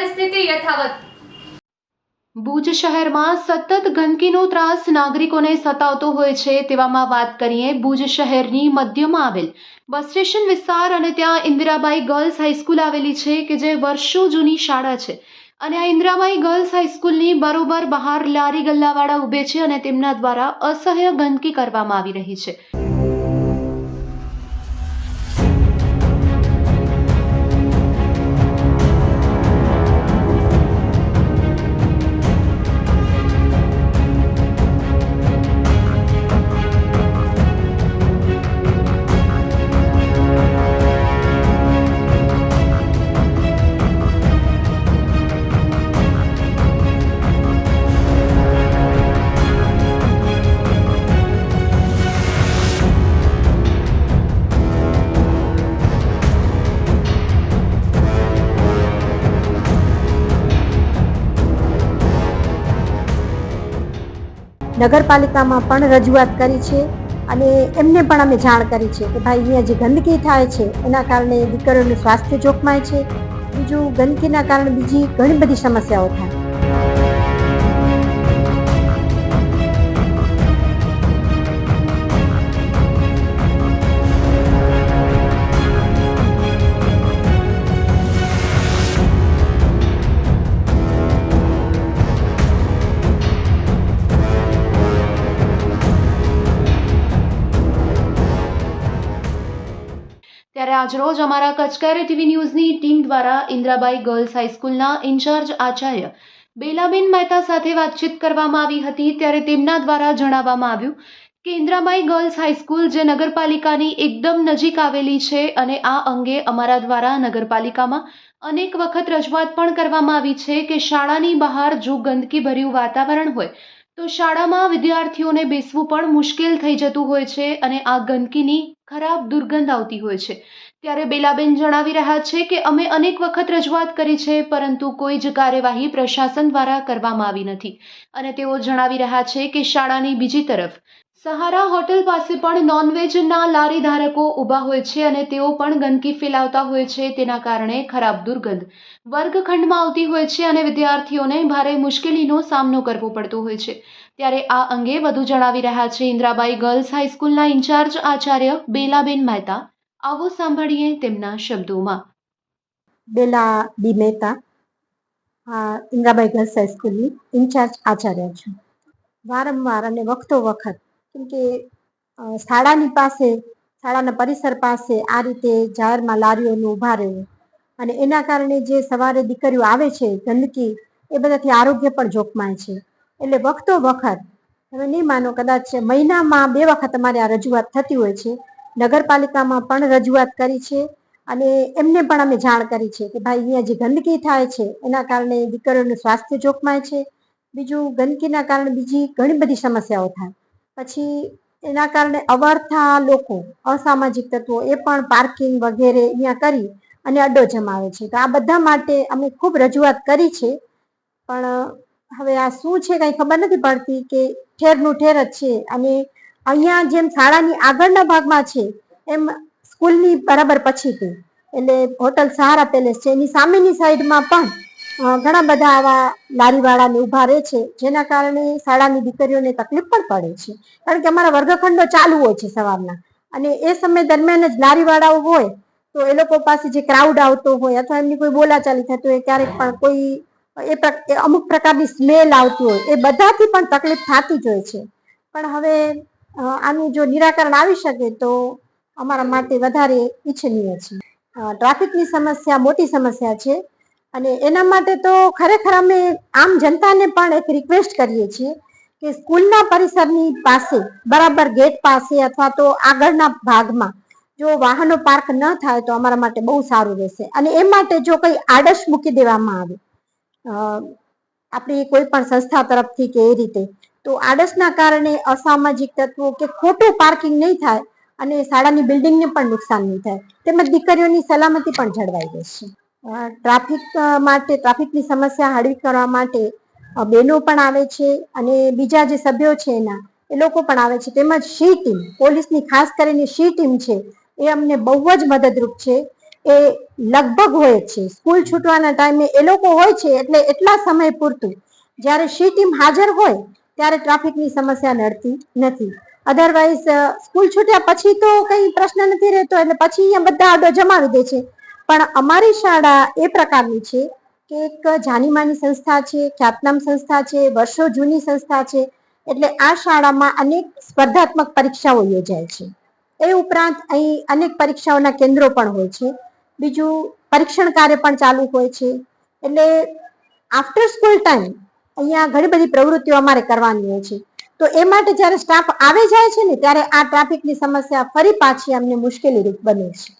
પરિસ્થિતિ યથાવત. ભુજ શહેરમાં સતત ગંદકીનો ત્રાસ નાગરિકોને સતાવતો હોય છે તેવામાં વાત કરીએ ભુજ શહેરની મધ્યમાં આવેલ બસ સ્ટેશન વિસ્તાર અને ત્યાં ઇન્દિરાબાઈ ગર્લ્સ હાઈસ્કૂલ આવેલી છે કે જે વર્ષો જૂની શાળા છે. અને આ ઇન્દિરાબાઈ ગર્લ્સ હાઈસ્કૂલની બરોબર બહાર લારી ગલ્લાવાળા ઊભે છે અને તેમના દ્વારા અસહ્ય ગંદકી કરવામાં આવી રહી છે. નગરપાલિકામાં પણ રજૂઆત કરી છે અને એમને પણ અમે જાણ કરી છે કે ભાઈ, અહીંયા જે ગંદકી થાય છે, એના કારણે દીકરીઓનું સ્વાસ્થ્ય જોખમાય છે. બીજું, ગંદકીના કારણે બીજી ઘણી બધી સમસ્યાઓ થાય. ત્યારે આજરોજ અમારા કચકારી ટીવી ન્યૂઝની ટીમ દ્વારા ઇન્દ્રાબાઈ ગર્લ્સ હાઈસ્કૂલના ઇન્ચાર્જ આચાર્ય બેલાબેન મહેતા સાથે વાતચીત કરવામાં આવી હતી ત્યારે તેમના દ્વારા જણાવવામાં આવ્યું કે ઇન્દ્રાબાઈ ગર્લ્સ હાઈસ્કૂલ જે નગરપાલિકાની એકદમ નજીક આવેલી છે અને આ અંગે અમારા દ્વારા નગરપાલિકામાં અનેક વખત રજૂઆત પણ કરવામાં આવી છે કે શાળાની બહાર જો ગંદકી ભર્યું વાતાવરણ હોય, તો શાળામાં વિદ્યાર્થીઓને બેસવું પણ મુશ્કેલ થઈ જતું હોય છે અને આ ગંદકીની ખરાબ દુર્ગંધ આવતી હોય છે. ત્યારે બેલાબેન જણાવી રહ્યા છે કે અમે અનેક વખત રજૂઆત કરી છે, પરંતુ કોઈ જ કાર્યવાહી પ્રશાસન દ્વારા કરવામાં આવી નથી. અને તેઓ જણાવી રહ્યા છે કે શાળાની બીજી તરફ સહારા હોટેલ પાસે પણ નોનવેજના લારી ધારકો ઊભા હોય છે અને તેઓ પણ ગંદકી ફેલાવતા હોય છે, તેના કારણે ખરાબ દુર્ગંધ. વર્ગખંડમાં આવતી હોય છે અને વિદ્યાર્થીઓને ભારે મુશ્કેલીનો સામનો કરવો પડતો હોય છે. ત્યારે આ અંગે વધુ જણાવી રહ્યા છે ઇન્દ્રાબાઈ ગર્લ્સ હાઈસ્કૂલના ઇન્ચાર્જ આચાર્ય બેલાબેન મહેતા. આવો સાંભળીએ તેમના શબ્દોમાં. બેલા બી મહેતા. ઇન્દ્રાબાઈ ગર્લ્સ હાઈસ્કૂલની ઇન્ચાર્જ આચાર્ય છું. વારંવાર અને વખતો વખત કેમ કે શાળાની પાસે, શાળાના પરિસર પાસે આ રીતે જાહેરમાં લારીઓનું ઊભા રહેવું. અને એના કારણે જે સવારે દીકરીઓ આવે છે, ગંદકી, એ બધાથી આરોગ્ય પણ જોખમાય છે. એટલે વખતો વખત, તમે નહીં માનો, કદાચ મહિનામાં બે વખત અમારે આ રજૂઆત થતી હોય છે. નગરપાલિકામાં પણ રજૂઆત કરી છે અને એમને પણ અમે જાણ કરી છે કે ભાઈ, અહીંયા જે ગંદકી થાય છે, એના કારણે દીકરીઓનું સ્વાસ્થ્ય જોખમાય છે. બીજું, ગંદકીના કારણે બીજી ઘણી બધી સમસ્યાઓ થાય. પછી એના કારણે અવરથા લોકો, અસામાજિક તત્વો એ પણ પાર્કિંગ વગેરે અહીંયા કરી અને અડ્ડો જમાવે છે. તો આ બધા માટે અમે ખૂબ રજૂઆત કરી છે. પણ હવે આ શું છે કંઈ ખબર નથી પડતી કે ઠેરનું ઠેર જ છે. અને અહીંયા જેમ શાળાની આગળના ભાગમાં છે, એમ સ્કૂલની બરાબર પછી તે એટલે હોટલ સહારા પેલેસ છે. એની સામેની સાઈડમાં પણ ઘણા બધા આવા લારીવાળાને ઊભા રહે છે, જેના કારણે શાળાની દીકરીઓને તકલીફ પણ પડે છે. કારણ કે અમારા વર્ગખંડો ચાલુ હોય છે સવારના. અને એ સમય દરમિયાન જ લારીવાળાઓ હોય, તો એ લોકો પાસે જે ક્રાઉડ આવતો હોય અથવા એમની કોઈ બોલાચાલી થતી હોય, ક્યારેક પણ કોઈ એ અમુક પ્રકારની સ્મેલ આવતી હોય, એ બધાથી પણ તકલીફ થતી જ હોય છે. પણ હવે આનું જો નિરાકરણ આવી શકે તો અમારા માટે વધારે ઈચ્છનીય છે. ટ્રાફિકની સમસ્યા મોટી સમસ્યા છે. અને એના માટે તો ખરેખર અમે આમ જનતાને પણ એક રિક્વેસ્ટ કરીએ છીએ કે સ્કૂલના પરિસરની પાસે, બરાબર ગેટ પાસે અથવા તો આગળના ભાગમાં જો વાહનો પાર્ક ન થાય તો અમારા માટે બહુ સારું રહેશે. અને એ માટે જો કંઈ આડશ મૂકી દેવામાં આવે આપણી કોઈ પણ સંસ્થા તરફથી કે એ રીતે, તો આડસના કારણે અસામાજિક તત્વો કે ખોટું પાર્કિંગ નહીં થાય અને શાળાની બિલ્ડિંગને પણ નુકસાન નહીં થાય. તેમજ દીકરીઓની સલામતી પણ જળવાઈ રહેશે. ટ્રાફિક માટે, ટ્રાફિકની સમસ્યા હળવી કરવા માટે બહેનો પણ આવે છે અને બીજા જે સભ્યો છે એના, એ લોકો પણ આવે છે. તેમજ શી ટીમ, પોલીસની ખાસ કરીને શી ટીમ છે, એ અમને બહુ જ મદદરૂપ છે. એ લગભગ હોય છે. સ્કૂલ છૂટવાના ટાઈમે એ લોકો હોય છે, એટલે એટલા સમય પૂરતું. જ્યારે શી ટીમ હાજર હોય, ત્યારે ટ્રાફિકની સમસ્યા નડતી નથી. અધરવાઇઝ સ્કૂલ છૂટ્યા પછી તો કંઈ પ્રશ્ન નથી રહેતો, એટલે પછી અહીંયા બધા આડો જમાવી દે છે. પણ અમારી શાળા એ પ્રકારની છે કે એક જાનીમાની સંસ્થા છે, ખ્યાતનામ સંસ્થા છે, વર્ષો જૂની સંસ્થા છે, એટલે આ શાળામાં અનેક સ્પર્ધાત્મક પરીક્ષાઓ યોજાય છે. એ ઉપરાંત અહીં અનેક પરીક્ષાઓના કેન્દ્રો પણ હોય છે. બીજું પરીક્ષણ કાર્ય પણ ચાલુ હોય છે. એટલે આફ્ટર સ્કૂલ ટાઈમ અહીંયા ઘણી બધી પ્રવૃત્તિઓ અમારે કરવાની હોય છે. તો એ માટે જ્યારે સ્ટાફ આવે જાય છે ને, ત્યારે આ ટ્રાફિકની સમસ્યા ફરી પાછી અમને મુશ્કેલી રૂપ બને છે.